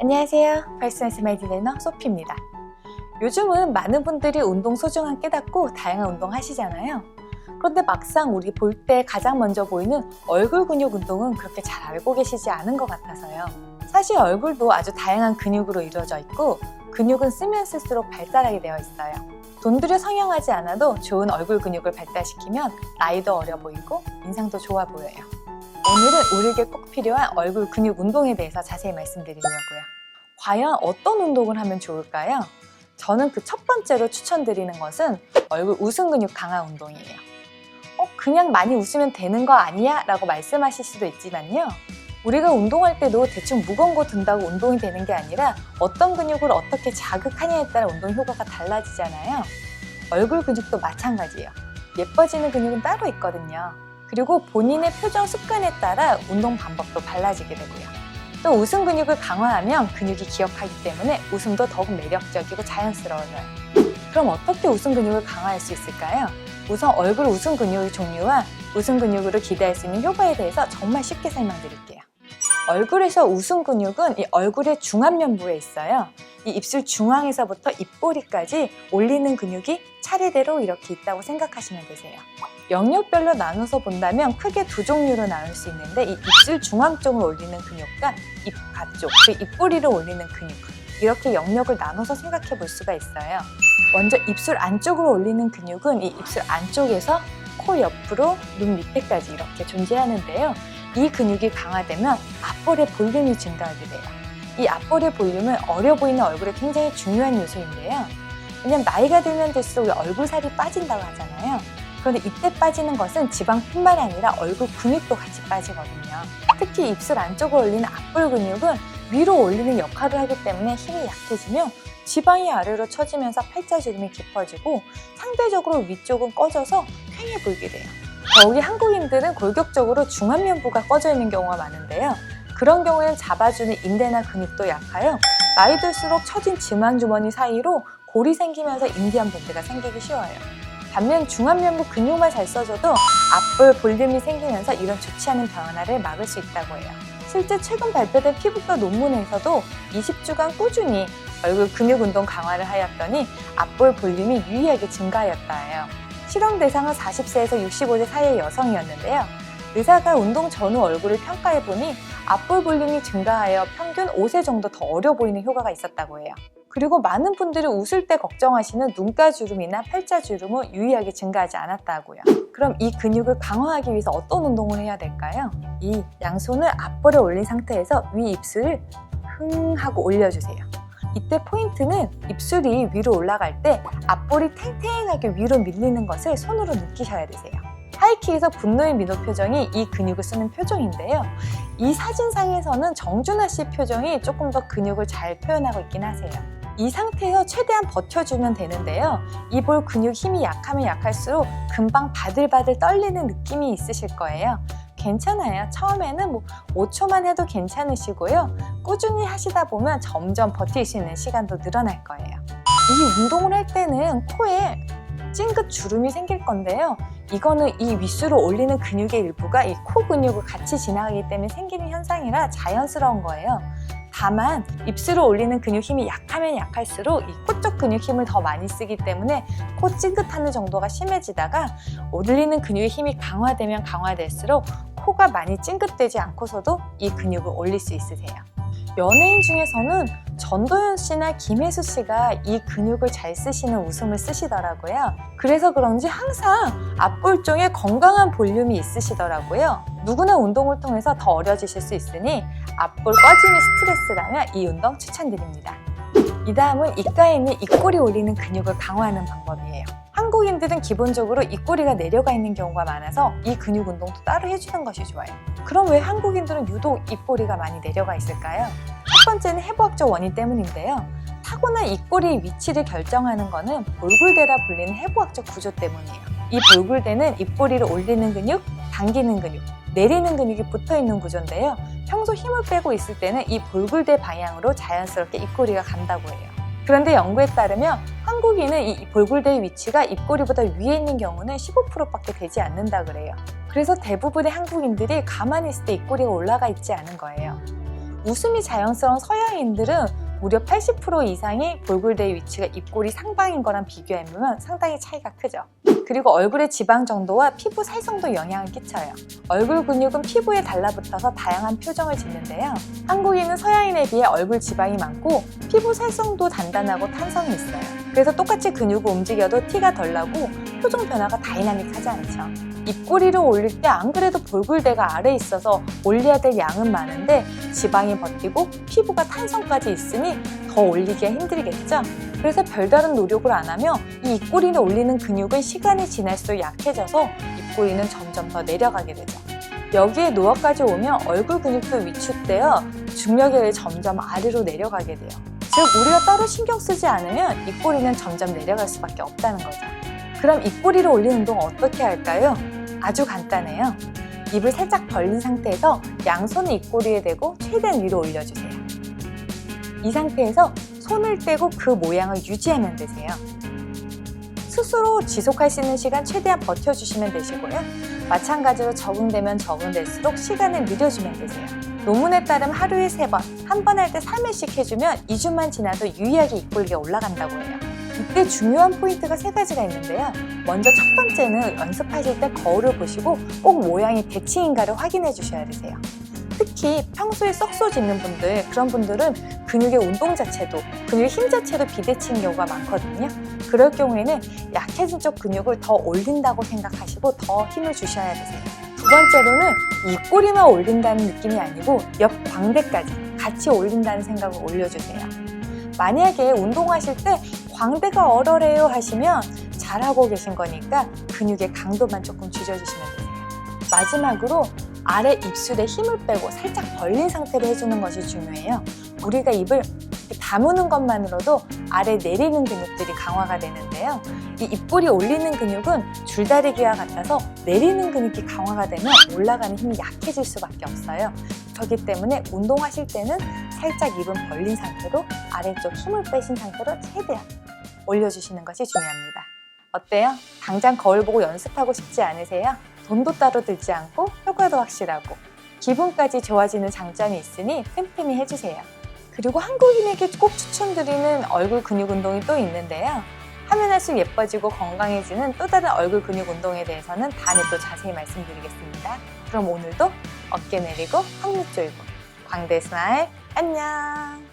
안녕하세요. 퍼스널 스마일 디자이너 소피입니다. 요즘은 많은 분들이 운동 소중함 깨닫고 다양한 운동 하시잖아요. 그런데 막상 우리 볼 때 가장 먼저 보이는 얼굴 근육 운동은 그렇게 잘 알고 계시지 않은 것 같아서요. 사실 얼굴도 아주 다양한 근육으로 이루어져 있고 근육은 쓰면 쓸수록 발달하게 되어 있어요. 돈 들여 성형하지 않아도 좋은 얼굴 근육을 발달시키면 나이도 어려 보이고 인상도 좋아 보여요. 오늘은 우리에게 꼭 필요한 얼굴 근육 운동에 대해서 자세히 말씀드리려고요. 과연 어떤 운동을 하면 좋을까요? 저는 그 첫 번째로 추천드리는 것은 얼굴 웃음 근육 강화 운동이에요. 어, 그냥 많이 웃으면 되는 거 아니야? 라고 말씀하실 수도 있지만요. 우리가 운동할 때도 대충 무거운 거 든다고 운동이 되는 게 아니라 어떤 근육을 어떻게 자극하냐에 따라 운동 효과가 달라지잖아요. 얼굴 근육도 마찬가지예요. 예뻐지는 근육은 따로 있거든요. 그리고 본인의 표정 습관에 따라 운동 방법도 달라지게 되고요. 또 웃음 근육을 강화하면 근육이 기억하기 때문에 웃음도 더욱 매력적이고 자연스러워져요. 그럼 어떻게 웃음 근육을 강화할 수 있을까요? 우선 얼굴 웃음 근육의 종류와 웃음 근육으로 기대할 수 있는 효과에 대해서 정말 쉽게 설명드릴게요. 얼굴에서 웃음 근육은 이 얼굴의 중안면부에 있어요. 이 입술 중앙에서부터 입꼬리까지 올리는 근육이 차례대로 이렇게 있다고 생각하시면 되세요. 영역별로 나눠서 본다면 크게 두 종류로 나눌 수 있는데 이 입술 중앙 쪽을 올리는 근육과 입 가쪽, 그 입꼬리를 올리는 근육 이렇게 영역을 나눠서 생각해 볼 수가 있어요. 먼저 입술 안쪽으로 올리는 근육은 이 입술 안쪽에서 코 옆으로 눈 밑에까지 이렇게 존재하는데요. 이 근육이 강화되면 앞볼의 볼륨이 증가하게 돼요. 이 앞볼의 볼륨은 어려 보이는 얼굴에 굉장히 중요한 요소인데요. 왜냐면 나이가 들면 들수록 얼굴 살이 빠진다고 하잖아요. 그런데 이때 빠지는 것은 지방뿐만 아니라 얼굴 근육도 같이 빠지거든요. 특히 입술 안쪽을 올리는 앞볼 근육은 위로 올리는 역할을 하기 때문에 힘이 약해지며 지방이 아래로 처지면서 팔자주름이 깊어지고 상대적으로 위쪽은 꺼져서 퀭해 보이게 돼요. 더욱이 한국인들은 골격적으로 중안면부가 꺼져 있는 경우가 많은데요. 그런 경우에는 잡아주는 인대나 근육도 약하여 나이 들수록 처진 지방주머니 사이로 골이 생기면서 인디안 밴드가 생기기 쉬워요. 반면 중안면부 근육만 잘 써줘도 앞볼 볼륨이 생기면서 이런 좋지 않은 변화를 막을 수 있다고 해요. 실제 최근 발표된 피부과 논문에서도 20주간 꾸준히 얼굴 근육 운동 강화를 하였더니 앞볼 볼륨이 유의하게 증가하였다 해요. 실험 대상은 40세에서 65세 사이의 여성이었는데요. 의사가 운동 전후 얼굴을 평가해 보니 앞볼 볼륨이 증가하여 평균 5세 정도 더 어려 보이는 효과가 있었다고 해요. 그리고 많은 분들이 웃을 때 걱정하시는 눈가 주름이나 팔자 주름은 유의하게 증가하지 않았다고요. 그럼 이 근육을 강화하기 위해서 어떤 운동을 해야 될까요? 이 양손을 앞볼에 올린 상태에서 위 입술을 흥 하고 올려주세요. 이때 포인트는 입술이 위로 올라갈 때 앞볼이 탱탱하게 위로 밀리는 것을 손으로 느끼셔야 되세요. 하이킥에서 분노의 민호 표정이 이 근육을 쓰는 표정인데요. 이 사진상에서는 정준하 씨 표정이 조금 더 근육을 잘 표현하고 있긴 하세요. 이 상태에서 최대한 버텨주면 되는데요. 이 볼 근육 힘이 약하면 약할수록 금방 바들바들 떨리는 느낌이 있으실 거예요. 괜찮아요. 처음에는 뭐 5초만 해도 괜찮으시고요. 꾸준히 하시다 보면 점점 있는 시간도 늘어날 거예요. 이 운동을 할 때는 코에 찡긋 주름이 생길 건데요. 이거는 이 윗수로 올리는 근육의 일부가 이 코 근육을 같이 지나가기 때문에 생기는 현상이라 자연스러운 거예요. 다만 입술을 올리는 근육 힘이 약하면 약할수록 이 코 쪽 근육 힘을 더 많이 쓰기 때문에 코 찡긋하는 정도가 심해지다가 올리는 근육의 힘이 강화되면 강화될수록 코가 많이 찡긋되지 않고서도 이 근육을 올릴 수 있으세요. 연예인 중에서는 전도연 씨나 김혜수 씨가 이 근육을 잘 쓰시는 웃음을 쓰시더라고요. 그래서 그런지 항상 앞볼 쪽에 건강한 볼륨이 있으시더라고요. 누구나 운동을 통해서 더 어려지실 수 있으니 앞볼 꺼짐이 스트레스라면 이 운동 추천드립니다. 이 다음은 입가에 있는 입꼬리 올리는 근육을 강화하는 방법이에요. 한국인들은 기본적으로 입꼬리가 내려가 있는 경우가 많아서 이 근육 운동도 따로 해주는 것이 좋아요. 그럼 왜 한국인들은 유독 입꼬리가 많이 내려가 있을까요? 첫 번째는 해부학적 원인 때문인데요. 타고난 입꼬리 위치를 결정하는 것은 볼굴대라 불리는 해부학적 구조 때문이에요. 이 볼굴대는 입꼬리를 올리는 근육, 당기는 근육, 내리는 근육이 붙어 있는 구조인데요. 평소 힘을 빼고 있을 때는 이 볼굴대 방향으로 자연스럽게 입꼬리가 간다고 해요. 그런데 연구에 따르면 한국인은 이 볼굴대의 위치가 입꼬리보다 위에 있는 경우는 15%밖에 되지 않는다 그래요. 그래서 대부분의 한국인들이 가만히 있을 때 입꼬리가 올라가 있지 않은 거예요. 웃음이 자연스러운 서양인들은 무려 80% 이상이 볼골대의 위치가 입꼬리 상방인 거랑 비교해보면 상당히 차이가 크죠. 그리고 얼굴의 지방 정도와 피부 살성도 영향을 끼쳐요. 얼굴 근육은 피부에 달라붙어서 다양한 표정을 짓는데요. 한국인은 서양인에 비해 얼굴 지방이 많고 피부 살성도 단단하고 탄성이 있어요. 그래서 똑같이 근육을 움직여도 티가 덜 나고 표정 변화가 다이나믹하지 않죠. 입꼬리를 올릴 때 안 그래도 볼굴대가 아래에 있어서 올려야 될 양은 많은데 지방이 버티고 피부가 탄성까지 있으니 더 올리기가 힘들겠죠? 그래서 별다른 노력을 안 하며 이 입꼬리를 올리는 근육은 시간이 지날수록 약해져서 입꼬리는 점점 더 내려가게 되죠. 여기에 노화까지 오면 얼굴 근육도 위축되어 중력에 의해 점점 아래로 내려가게 돼요. 즉 우리가 따로 신경 쓰지 않으면 입꼬리는 점점 내려갈 수밖에 없다는 거죠. 그럼 입꼬리를 올리는 운동 어떻게 할까요? 아주 간단해요. 입을 살짝 벌린 상태에서 양손을 입꼬리에 대고 최대한 위로 올려주세요. 이 상태에서 손을 떼고 그 모양을 유지하면 되세요. 스스로 지속할 수 있는 시간 최대한 버텨주시면 되시고요. 마찬가지로 적응되면 적응될수록 시간을 늘려주면 되세요. 논문에 따르면 하루에 3번, 한 번 할 때 3회씩 해주면 2주만 지나도 유의하게 입꼬리가 올라간다고 해요. 이때 중요한 포인트가 세 가지가 있는데요. 먼저 첫 번째는 연습하실 때 거울을 보시고 꼭 모양이 대칭인가를 확인해 주셔야 되세요. 특히 평소에 썩소 짓는 분들, 그런 분들은 근육의 운동 자체도, 근육의 힘 자체도 비대칭 경우가 많거든요. 그럴 경우에는 약해진 쪽 근육을 더 올린다고 생각하시고 더 힘을 주셔야 되세요. 두 번째로는 입꼬리만 올린다는 느낌이 아니고 옆 광대까지 같이 올린다는 생각을 올려주세요. 만약에 운동하실 때 광대가 얼얼해요 하시면 잘하고 계신 거니까 근육의 강도만 조금 줄여주시면 되세요. 마지막으로 아래 입술에 힘을 빼고 살짝 벌린 상태로 해주는 것이 중요해요. 우리가 입을 다무는 것만으로도 아래 내리는 근육들이 강화가 되는데요. 이 입꼬리 올리는 근육은 줄다리기와 같아서 내리는 근육이 강화가 되면 올라가는 힘이 약해질 수밖에 없어요. 그렇기 때문에 운동하실 때는 살짝 입은 벌린 상태로 아래쪽 힘을 빼신 상태로 최대한 올려주시는 것이 중요합니다. 어때요? 당장 거울 보고 연습하고 싶지 않으세요? 돈도 따로 들지 않고 효과도 확실하고 기분까지 좋아지는 장점이 있으니 틈틈이 해주세요. 그리고 한국인에게 꼭 추천드리는 얼굴 근육 운동이 또 있는데요. 하면 할수록 예뻐지고 건강해지는 또 다른 얼굴 근육 운동에 대해서는 다음에 또 자세히 말씀드리겠습니다. 그럼 오늘도 어깨 내리고 항목 조이고 광대 스마일 안녕!